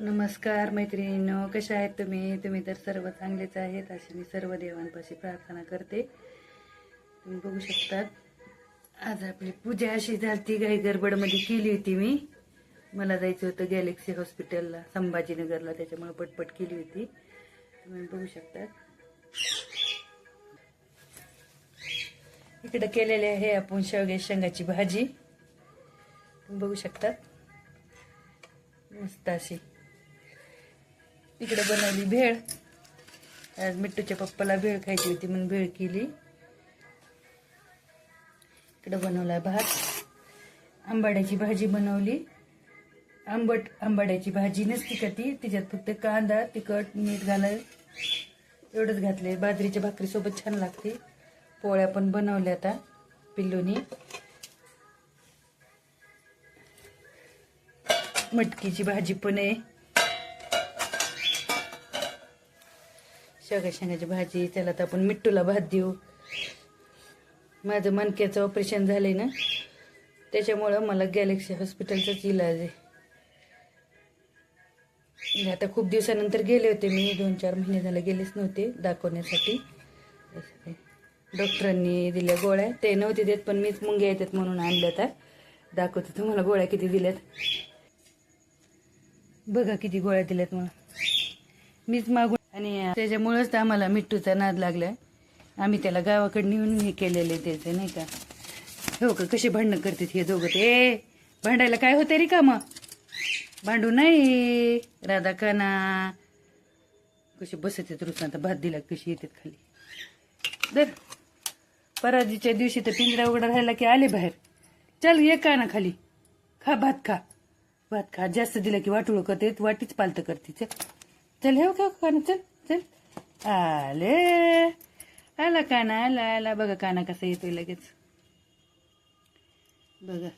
नमस्कार मैत्रिणींनो कशा आहेत तुम्ही? तुम्ही तर सर्व चांगलेच आहेत. अशी मी सर्व देवांपाशी प्रार्थना करते. तुम्ही बघू शकतात आज आपली पूजा अशी झाली. गाई गडबडमध्ये केली होती मी. मला जायचं होतं गॅलेक्सी हॉस्पिटलला संभाजीनगरला. त्याच्यामुळे पटपट केली होती. तुम्ही बघू शकतात. इकडं केलेले आहे आपण शेवगे शेंगाची भाजी. तुम्ही बघू शकतात. मस्त अशी इकडे बनवली भेळ. आज मिट्टूच्या पप्पाला भेळ खायची होती म्हणून भेळ केली. इकडे बनवला भात. आंबाड्याची भाजी बनवली. आंबट आंबाड्याची भाजी नसती का ती? तिच्यात फक्त कांदा तिखट मीठ घालाय. एवढंच घातले बाजरीच्या भाकरीसोबत छान लागते. पोळ्या पण बनवल्या आता पिल्लूनी. मटकीची भाजी पण आहे. शेवगा शेंगाची भाजी त्याला तर आपण मिठ्ठूला भात देऊ. माझं मणक्याचं ऑपरेशन झालंय ना त्याच्यामुळं मला गॅलेक्सी हॉस्पिटलचाच इलाज आहे. म्हणजे आता खूप दिवसानंतर गेले होते मी दोन चार महिने झाले गेलेच नव्हते दाखवण्यासाठी. डॉक्टरांनी दिल्या गोळ्या ते नव्हते देत पण मीच मुंग्या येतात म्हणून आणल्या तर दाखवते तुम्हाला गोळ्या किती दिल्यात. बघा किती गोळ्या दिल्यात मला मीच मागून नाही त्याच्यामुळेच तर आम्हाला मिठूचा नाद लागलाय. आम्ही त्याला गावाकडे नेऊन हे केलेले त्याचे नाही का? हो का? कशी भांडणं करतात हे दोघं ते? भांडायला काय होते रे का मग भांडू नाही. राधा काना. कशी बसत येत रुसून आता भात दिला कशी येतात खाली? दर पराजीच्या दिवशी तर पिंजरा उघडा राहिला की आले बाहेर. चल ये का ना खाली. खा भात खा. भात खा. जास्त दिला की वाटुळ करते वाटीच पालत करते चल चल हे हो, हो, का ना चल. चल आले आला काना आला आला. बघा काना कसा येतोय लगेच. बघा.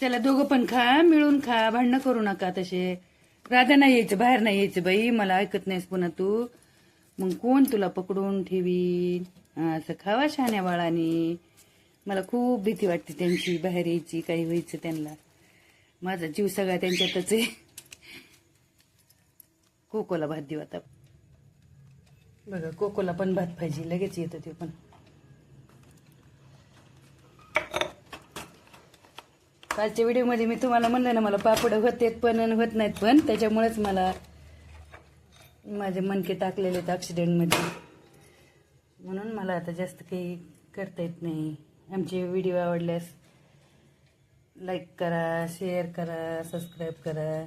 त्याला दोघं पण खा मिळून खा. भांडणं करू नका तसे. राधा नाही यायचं बाहेर नाही यायचं बाई. मला ऐकत नाहीस पुन्हा तू. मग कोण तुला पकडून ठेवीन? असं खावा शहाण्या बाळाने. मला खूप भीती वाटते त्यांची बाहेर यायची काही व्हायचं त्यांना. माझा जीव सगळा त्यांच्यातच आहे. कोकोला भात देऊ आता. बघा कोकोला पण भात पाहिजे लगेच येतो ते पण. कालच्या व्हिडिओमध्ये मी तुम्हाला म्हणलं ना मला पापड होतेत पण होत नाहीत पण त्याच्यामुळेच मला माझे मनके टाकलेले आहेत ॲक्सिडेंटमध्ये म्हणून मला आता जास्त काही करता येत नाही. आमचे व्हिडिओ आवडल्यास लाईक करा शेअर करा सबस्क्राईब करा.